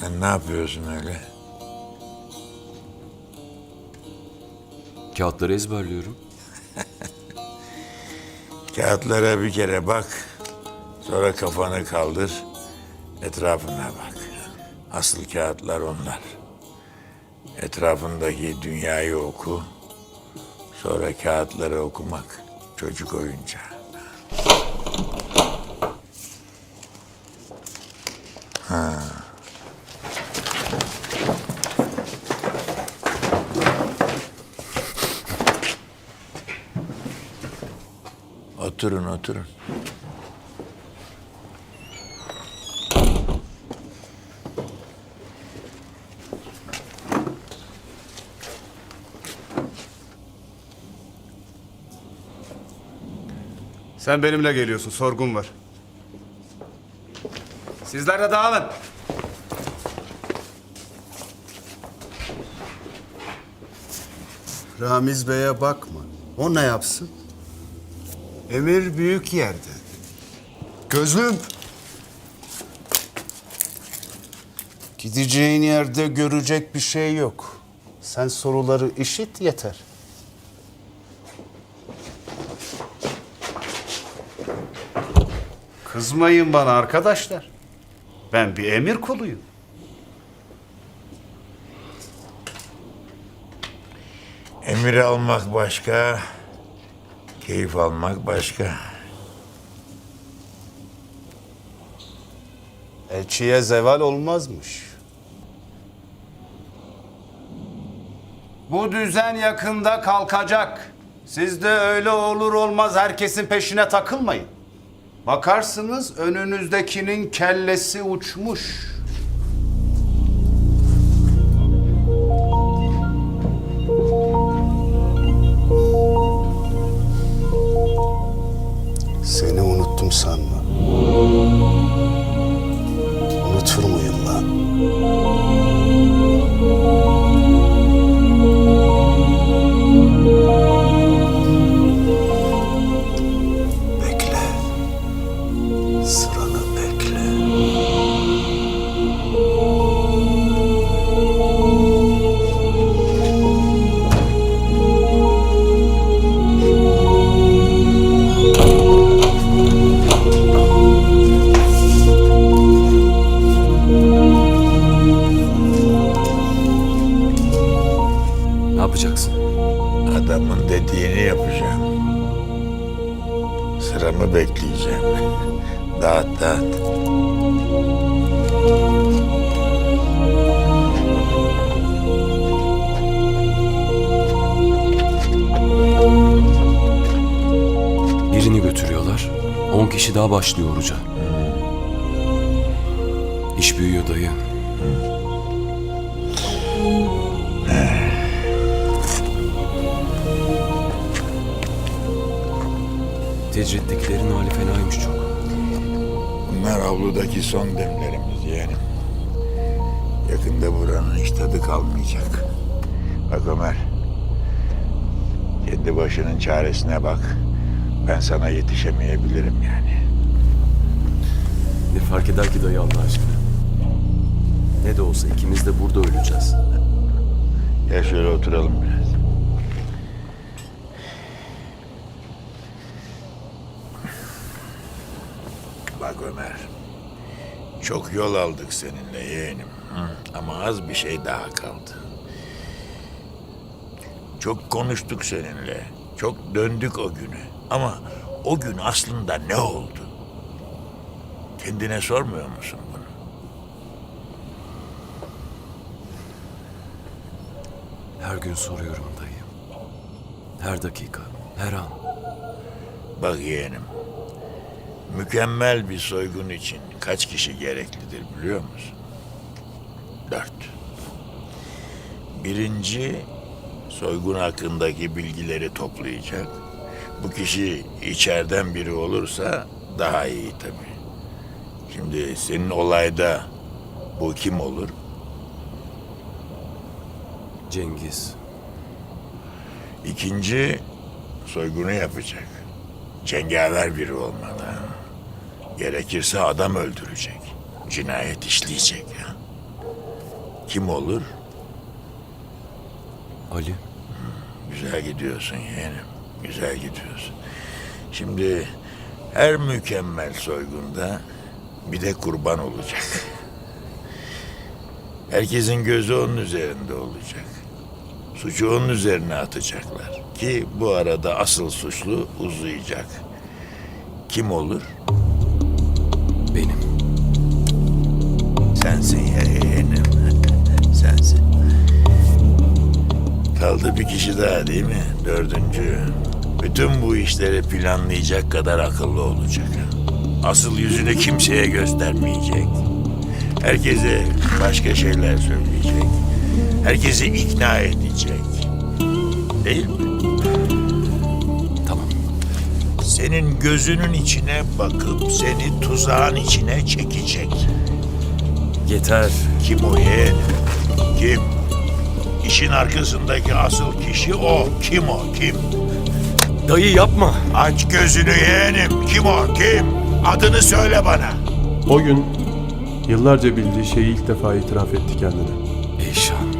Sen ne yapıyorsun öyle? Kağıtları ezberliyorum. Kağıtlara bir kere bak. Sonra kafanı kaldır. Etrafına bak. Asıl kağıtlar onlar. Etrafındaki dünyayı oku. Sonra kağıtları okumak çocuk oyuncağı. Oturun oturun. Sen benimle geliyorsun. Sorgun var. Sizler de dağılın. Ramiz Bey'e bakma. O ne yapsın? Emir büyük yerde. Gözlüm. Gideceğin yerde görecek bir şey yok. Sen soruları işit yeter. Kızmayın bana arkadaşlar. Ben bir emir kuluyum. Emir almak başka, keyif almak başka. Elçiye zeval olmazmış. Bu düzen yakında kalkacak. Siz de öyle olur olmaz herkesin peşine takılmayın. Bakarsınız önünüzdekinin kellesi uçmuş. Unutur muyum lan? Yapacaksın? Adamın dediğini yapacağım. Sıramı bekleyeceğim. Dağıt dağıt. Birini götürüyorlar. 10 kişi daha başlıyor oruca. İş büyüyor dayı. Tecrittekilerin hali fenaymış çok. Bunlar avludaki son demlerimiz yeğenim. Yakında buranın hiç tadı kalmayacak. Bak Ömer. Kendi başının çaresine bak. Ben sana yetişemeyebilirim yani. Ne fark eder ki dayı Allah aşkına? Ne de olsa ikimiz de burada öleceğiz. Gel şöyle oturalım biraz. Bak Ömer. Çok yol aldık seninle yeğenim. Hı, Ama az bir şey daha kaldı. Çok konuştuk seninle. Çok döndük o günü. Ama o gün aslında ne oldu? Kendine sormuyor musun bunu? Her gün soruyorum dayı. Her dakika, her an. Bak yeğenim. Mükemmel bir soygun için kaç kişi gereklidir biliyor musun? Dört. Birinci, soygun hakkındaki bilgileri toplayacak. Bu kişi içeriden biri olursa daha iyi tabii. Şimdi senin olayda bu kim olur? Cengiz. İkinci, soygunu yapacak. Cengaver biri olmalı. Gerekirse adam öldürecek. Cinayet işleyecek. Ya. Kim olur? Ali. Güzel gidiyorsun yeğenim. Güzel gidiyorsun. Şimdi her mükemmel soygunda bir de kurban olacak. Herkesin gözü onun üzerinde olacak. Suçu onun üzerine atacaklar. Ki bu arada asıl suçlu uzayacak. Kim olur? Benim. Sensin yeğenim. Sensin. Kaldı bir kişi daha değil mi? Dördüncü. Bütün bu işleri planlayacak kadar akıllı olacak. Asıl yüzünü kimseye göstermeyecek. Herkese başka şeyler söyleyecek. Herkesi ikna edecek. Değil mi? Senin gözünün içine bakıp seni tuzağın içine çekecek. Yeter. Kim o yeğenim? Kim? İşin arkasındaki asıl kişi o. Kim o? Kim? Dayı yapma. Aç gözünü yeğenim. Kim o? Kim? Adını söyle bana. O gün yıllarca bildiği şeyi ilk defa itiraf etti kendine. Eyşan.